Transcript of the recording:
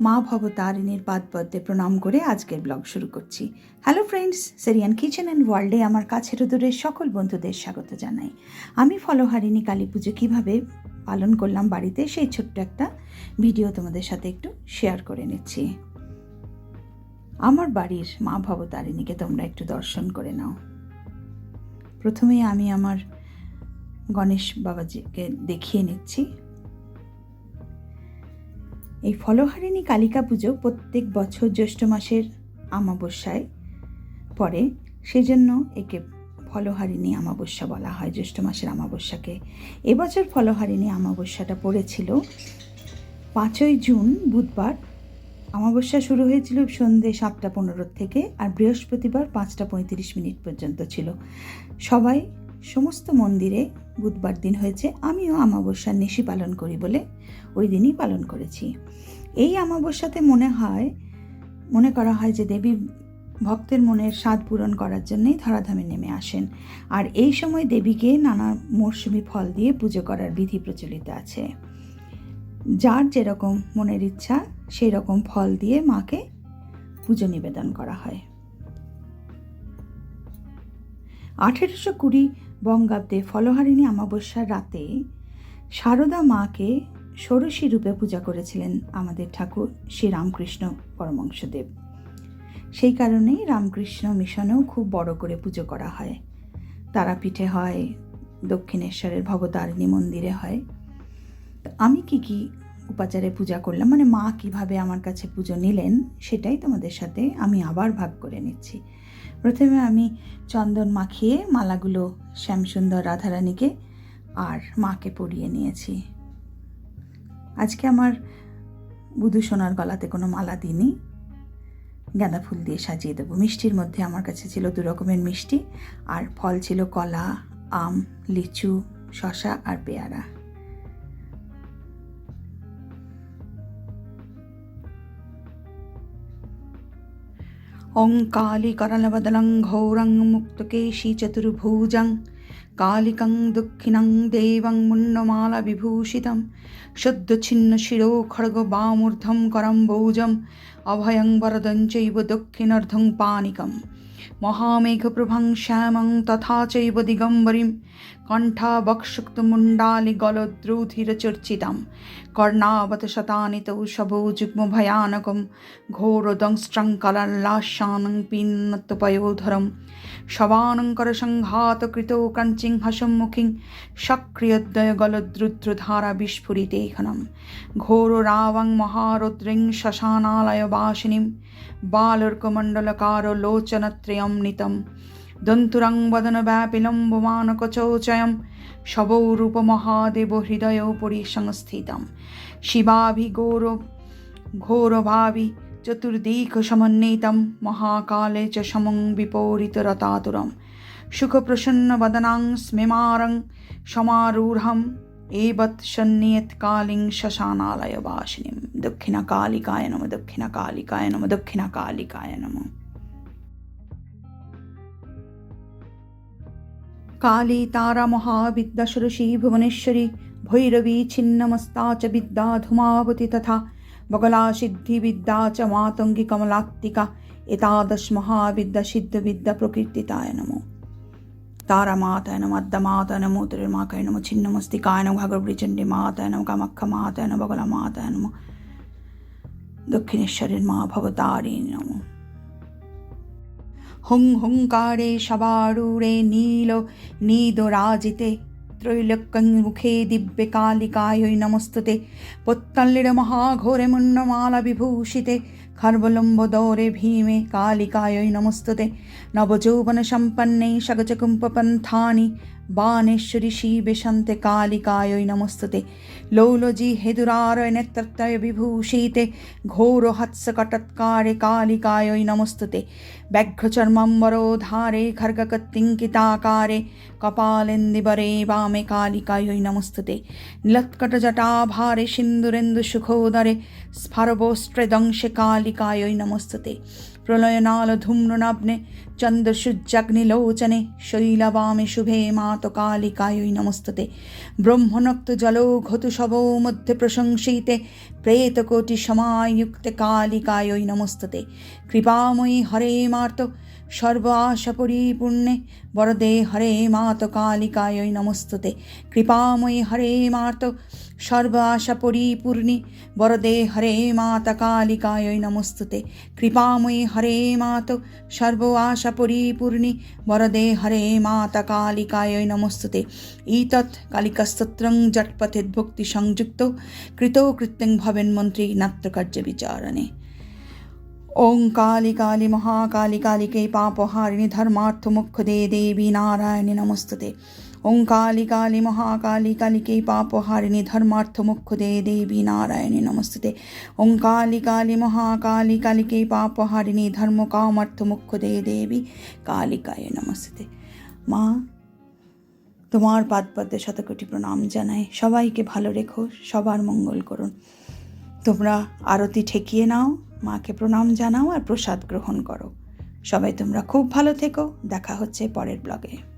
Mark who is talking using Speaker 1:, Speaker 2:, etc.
Speaker 1: মা ভবতারিণীর পাদপদ্মে প্রণাম করে আজকের ব্লগ শুরু করছি। হ্যালো ফ্রেন্ডস সেরিয়ান কিচেন অ্যান্ড ওয়ার্ল্ডে আমার কাছের দূরের সকল বন্ধুদের স্বাগত জানাই। আমি ফলহারিণী কালী পুজো কীভাবে পালন করলাম বাড়িতে সেই ছোট্ট একটা ভিডিও তোমাদের সাথে একটু শেয়ার করে নিচ্ছি। আমার বাড়ির মা ভবতারিণীকে তোমরা একটু দর্শন করে নাও। প্রথমে আমি আমার গণেশ বাবাজিকে দেখিয়ে নিচ্ছি। এই ফলহারিণী কালিকা পুজো প্রত্যেক বছর জ্যৈষ্ঠ মাসের অমাবস্যায় পরে সেজন্য একে ফলহারিণী অমাবস্যা বলা হয়, জ্যৈষ্ঠ মাসের অমাবস্যাকে এবছর ফলহারিণী অমাবস্যাটা পড়েছিল পাঁচই জুন, বুধবার। অমাবস্যা শুরু হয়েছিল সন্ধ্যে সাতটা পনেরো থেকে আর বৃহস্পতিবার পাঁচটা পঁয়ত্রিশ মিনিট পর্যন্ত ছিল। সবাই সমস্ত মন্দিরে বুধবার দিন হয়েছে, আমিও অমাবস্যার নিশি পালন করি বলে ওই দিনই পালন করেছি। এই অমাবস্যাতে মনে হয়, মনে করা হয় যে দেবী ভক্তের মনের স্বাদ পূরণ করার জন্যই ধরাধামে নেমে আসেন। আর এই সময় দেবীকে নানা মরশুমি ফল দিয়ে পুজো করার বিধি প্রচলিত আছে। যার যেরকম মনের ইচ্ছা সেই রকম ফল দিয়ে মাকে পুজো নিবেদন করা হয়। আঠেরোশো কুড়ি বঙ্গাব্দে ফলহারিণী অমাবস্যার রাতে সারদা মাকে ষোড়শী রূপে পূজা করেছিলেন আমাদের ঠাকুর শ্রী রামকৃষ্ণ পরমংশদেব সেই কারণেই রামকৃষ্ণ মিশনেও খুব বড় করে পুজো করা হয়। তারাপীঠে হয়, দক্ষিণেশ্বরের ভবতারিণী মন্দিরে হয়। আমি কি কি উপাচারে পূজা করলাম মানে মা কীভাবে আমার কাছে পুজো নিলেন, সেটাই তোমাদের সাথে আমি আবার ভাগ করে নিচ্ছি। প্রথমে আমি চন্দন মাখিয়ে মালাগুলো শ্যামসুন্দর রাধারানীকে আর মাকে পরিয়ে নিয়েছি। আজকে আমার বুধু সোনার গলাতে কোনো মালা দিইনি। গাঁদা ফুল দিয়ে সাজিয়ে দেবো। মিষ্টির মধ্যে আমার কাছে ছিল দু রকমের মিষ্টি, আর ফল ছিল কলা, আম, লিচু শশা আর পেয়ারা। ॐ कालिकरलवदलं घोरं मुक्तकेशी चतुर्भुजं कालिकं दुःखिनं देवं मुण्डमालविभूषितं शुद्धछिन्नशिरो खड्गवामूर्धं करम्बोजम् अभयं वरदं चैव दक्षिणार्धं पानिकं महामेघप्रभं श्यामं तथा चैव दिगम्बरीं कण्ठावक्षुक्तमुण्डालिगलद्रुधिरचर्चितं कर्णावतशतानि तौ शभो जुग्मभयानकं घोरदंस्ट्रङ्कलल्लाशानं पिन्नत्पयोधरं शवानङ्करसङ्घातकृतो कञ्चिंहसम्मुखीं सक्रियद्वयगलद्रुद्रधारा विस्फुरितेखनं घोररावं महारुद्रिं शशानालयवासिनीं बालर्कमण्डलकारो लोचनत्रयं দন্তুরং বদন শবৌরূপ মহাদেব হৃদয় পরি সংস্থিত শিবাভি গৌর ঘোরভাবি, চতুর্দিক সমন্বিত মহাকালে চ সমং বিপরীতরতাতুরম বদনাং স্মেমারং সমারূঢ়ম, এবৎ সন্নিয়ত কালিং শশানালয় বাসিনীম দক্ষিণ কালিকায় নম দক্ষিণ কালিকায় নম দক্ষিণ কালিকায় নম। काली तारामहाविद्यासुरशी भुवनेश्वरी भैरवी छिन्नमस्ता च विद्या धुमावती तथा बगलासिद्धिविद्या च मातङ्गी कमलात्तिका एतादशमहाविद्यासिद्धविद्या प्रकीर्तिताय नमो तारामातय नमद्दमातय नमो त्रिर्माकय नमो छिन्नमस्तिकाय नमो घागरब्रिचण्डी मातय नमो कामक्खमातय नमो बगलमातय नमो দক্ষিণেশ্বরের মা ভবতারিণী নমঃ হুং হুঙ্কারে সবারুড়ে নীল নীদরাজিতে। ত্রৈলক্যং মুখে দিব্যে কালিকায় নমস্তুতে। পত্তল্লির মহাঘোরে মুন্নমালা বিভূষিতে। খর্বলম্বদৌরে ভীমে কালিকায় নমস্তুতে। নবযৌবন সম্পন্নে সগচকুম্পপন্থানি বানেশ্বরী শিবে শান্তে কালিকায় নমস্তুতে। লৌলজি হেদুরারয় নেত্রত্রয় বিভূষিতে ঘোর হৎসকটৎকারে কালিকায় নমস্তুতে। ব্যাঘ্রচর্মাম্বরোধারে খর্গকত্তিঙ্কিতাকারে কপালেন্দিবরে বামে কালিকায় নমস্তুতে। নীলৎকটজটাভারে সিন্দুরেন্দু সুখোদরে স্ফারবোষ্ট্রে দংশে কালিকায় নমস্তুতে প্রলয়নাল ধূম্রনাগ্নে চন্দ্রসূর্যাগ্নিলোচনে मध्ये শুভে মা মাতো কালিকায়ৈ নমস্ততে ব্রহ্মণক্ত জল সর্ব আশা পরিপূর্ণে বরদে হরে মাত কালিকায়ৈ নমস্ততে। কৃপাময়ী হরে মার্ত সর্ব আশা পরিপূর্ণি বরদে হরে মাতা কালিকায়ৈ নমস্তুতে। কৃপাময়ী হরে মাত সর্ব আশা পরিপূর্ণি বরদে হরে মাতা কালিকায়ৈ নমস্তুতে। ইতৎ কালিকাস্তোত্রং জটপথেদ্ভক্তি সংযুক্ত। কৃতৌ কৃত্যং ভবেন মন্ত্রী নাট্যকার্য বিচারণে। ওং কালি কালি মহাকালি কালিকে পাপহারিণী ধর্মার্থ মুখ্য দে দেবী নারায়ণী নমস্তুতে ওং কালি কালি মহাকালি কালিকে পাপহারিণী ধর্মার্থ মুখ্য দে দেবী নারায়ণী নমস্তুতে ওং কালি কালি মহাকালি কালিকে পাপহারিণী ধর্ম কামার্থ মুখ্য দে দেবী কালিকায় নমস্তুতে মা, তোমার পাদপদ্মে শতকোটি প্রণাম জানাই। সবাইকে ভালো রেখো, সবার মঙ্গল করুন। তোমরা আরতি ঠেকিয়ে নাও, মাকে প্রণাম জানাও আর প্রসাদ গ্রহণ করো। সবাই তোমরা খুব ভালো থেকো। দেখা হচ্ছে পরের ব্লগে।